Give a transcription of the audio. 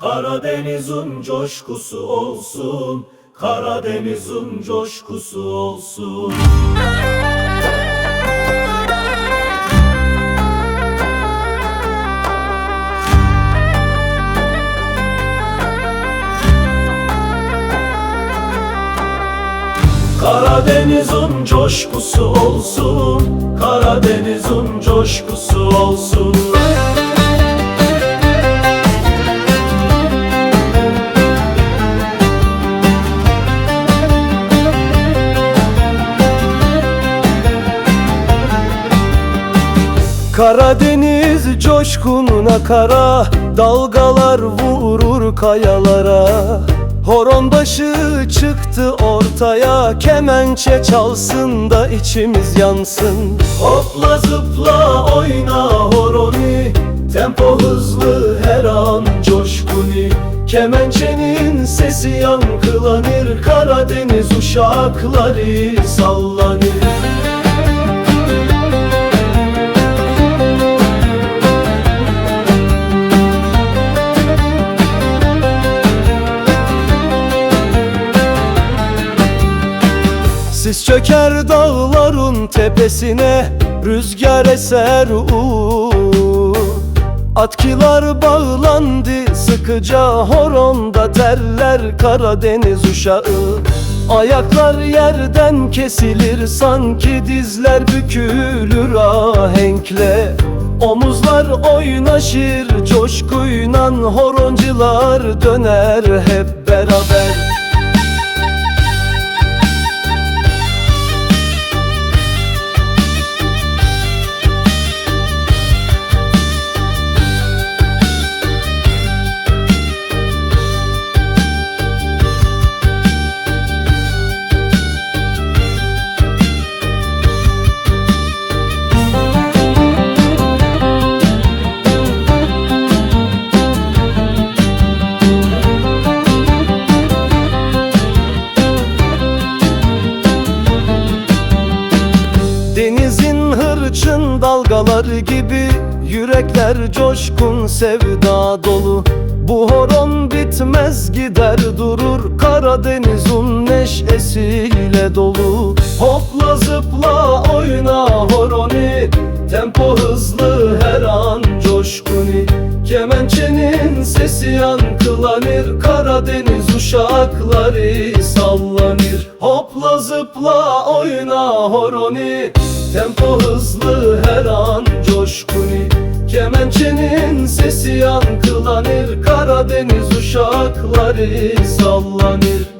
Karadeniz'in coşkusu olsun Karadeniz'in coşkusu olsun. Karadeniz'in coşkusu olsun Karadeniz'in coşkusu olsun Karadeniz coşkununa kara Dalgalar vurur kayalara. Horon başı çıktı ortaya Kemençe çalsın da içimiz yansın. Hopla zıpla oyna horoni Tempo hızlı her an coşkuni. Kemençenin sesi yankılanır Karadeniz uşakları sallanır Siz çöker dağların tepesine Rüzgar eser uuu Atkilar bağlandı sıkıca Horonda terler Karadeniz uşağı. Ayaklar yerden kesilir sanki dizler bükülür ahenkle. Omuzlar oynaşır coşkuyla horoncular döner hep beraber hırçın dalgaları gibi Yürekler coşkun sevda dolu. Bu horon bitmez gider durur. Karadeniz'in neşesiyle dolu. Hopla zıpla oyna horoni. Tempo hızlı her an coşkuni. Kemençenin sesi yankılanır. Karadeniz uşakları sallanır Hopla zıpla oyna horoni. Tempo hızlı her an coşkuni. Kemençenin sesi yankılanır. Karadeniz uşakları sallanır